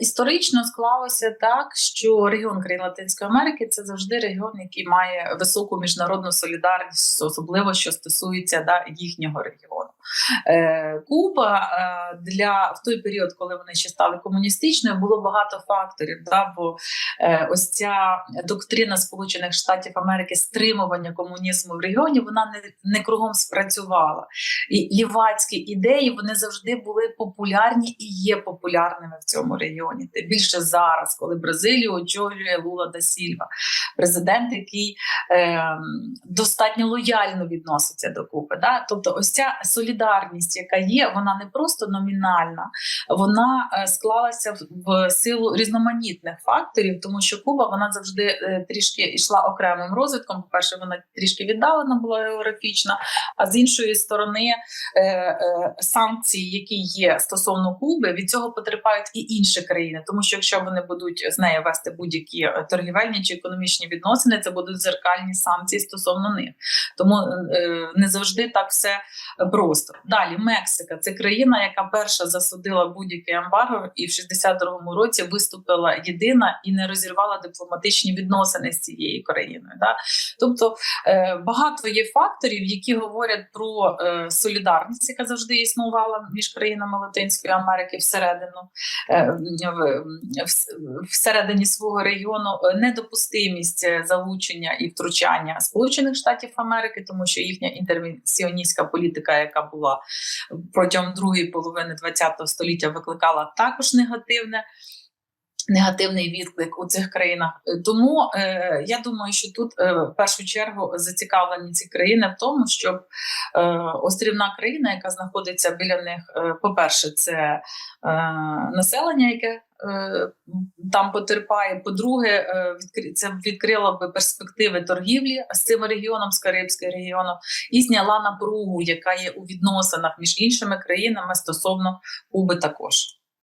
Історично склалося так, що регіон країн Латинської Америки це завжди регіон, який має високу міжнародну солідарність, особливо що стосується да, їхнього регіону. Е, Куба е, для в той період, коли вони ще стали комуністичною, було багато факторів. Да, бо е, ось ця доктрина Сполучених Штатів Америки стримування комунізму в регіоні вона не, не кругом спрацювала. І лівацькі ідеї вони завжди були популярні і є популярними в цьому регіоні. Тим більше зараз, коли Бразилію очолює Лула да Сільва, президент, який е, достатньо лояльно відноситься до Куби. Да? Тобто, ось ця солідарність, яка є, вона не просто номінальна, вона е, склалася в, силу різноманітних факторів, тому що Куба вона завжди е, трішки йшла окремим розвитком. По перше, вона трішки віддалена була географічна, а з іншої сторони е, санкції, які є стосовно Куби, від цього потерпають і інші країни, тому що якщо вони будуть з нею вести будь-які торгівельні чи економічні відносини, це будуть зеркальні санкції стосовно них. Тому не завжди так все просто. Далі Мексика це країна, яка перша засудила будь-який ембарго, і в 62-му році виступила єдина і не розірвала дипломатичні відносини з цією країною. Да? Тобто е, багато є факторів, які говорять про е, солідарність, яка завжди існувала між країнами Латинської Америки всередину е, в, в- всередині свого регіону, е, недопустимість е, залучення і втручання Сполучених Штатів Америки, тому що їхня інтервенціоністська політика, яка була протягом другої половини ХХ століття, викликала також негативне. Негативний відклик у цих країнах, Е, тому е, я думаю, що тут е, в першу чергу зацікавлені ці країни в тому, щоб е, острівна країна, яка знаходиться біля них, е, по-перше, це е, населення, яке е, там потерпає. По-друге, е, це відкрило би перспективи торгівлі з цим регіоном, з Карибським регіоном, і зняла напругу, яка є у відносинах між іншими країнами стосовно Куби також.